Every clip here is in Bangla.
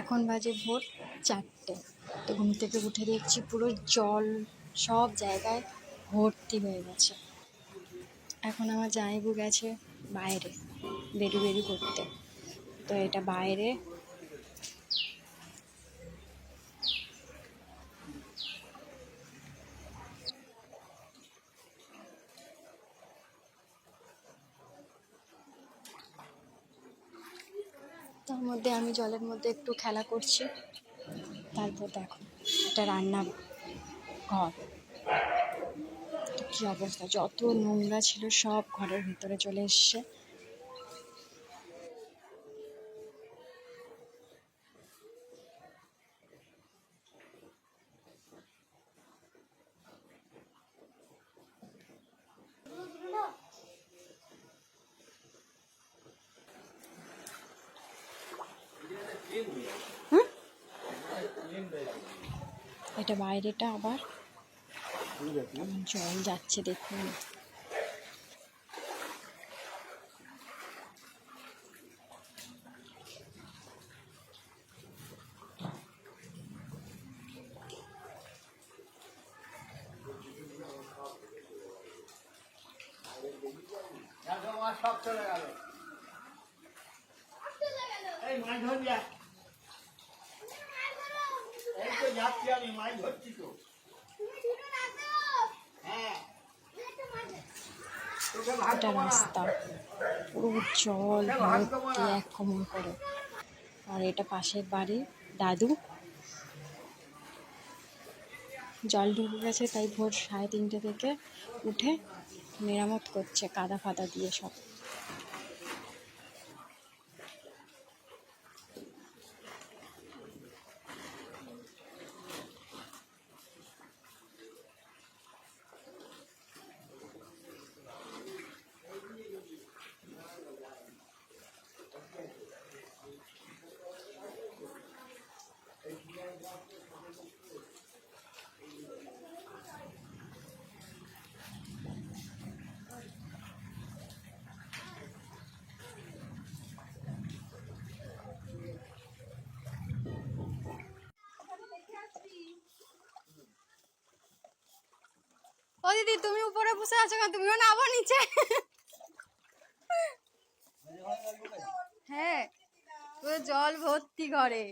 এখন বাজে ভোর চারটে। তো ঘুম থেকে উঠে দেখছি পুরো জল সব জায়গায় ভর্তি হয়ে গেছে। এখন আমার জামাইবু গেছে বাইরে, বেরু বেরু করতে। তো এটা বাইরে তার মধ্যে আমি জলের মধ্যে একটু খেলা করছি। তারপর দেখো, একটা রান্না ঘর। কী অবস্থা? যত নোংরা ছিল সব ঘরের ভিতরে চলে এসছে। এটা বাইরেটা আবার। জল যাচ্ছে দেখুন। দেখো সব চলে গেল এই মাছ ধরবি আয়। এই তো যাচ্ছি আমি মাছ ধরছি তো। হ্যাঁ। এটা রাস্তা। পুরো জল এক কোমর করে। আর এটা পাশের বাড়ি দাদু। জল ঢুকে গেছে তাই ভোর সাড়ে তিনটে থেকে উঠে মেরামত করছে কাদা ফাদা দিয়ে সব। ও দিদি তুমি উপরে বসে আছো কেন? তুমিও নামো নিচে। হ্যাঁ পুরো জল ভর্তি করে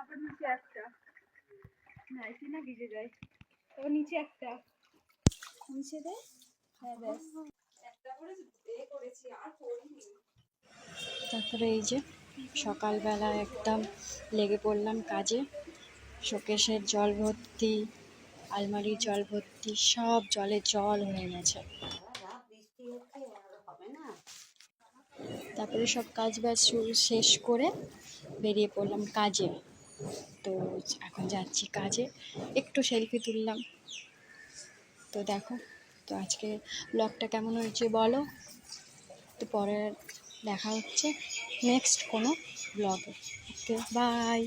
আবার নিচে একটা। না এসে না ভিজে যায়? তবে নিচে একটা। নিচে দে। হ্যাঁ ব্যাস। তারপরে এই যে সকালবেলা একদম লেগে পড়লাম কাজে। শোকেশের জল ভর্তি আলমারির জল ভর্তি সব জলে জল হয়ে গেছে। তারপরে সব কাজ বাজ শেষ করে বেরিয়ে পড়লাম কাজে। তো এখন যাচ্ছি কাজে। একটু সেলফি তুললাম। তো দেখো, তো আজকে ব্লগটা কেমন হয়েছে বলো? তো পরে দেখা হচ্ছে নেক্সট কোনো ব্লগে ওকে বাই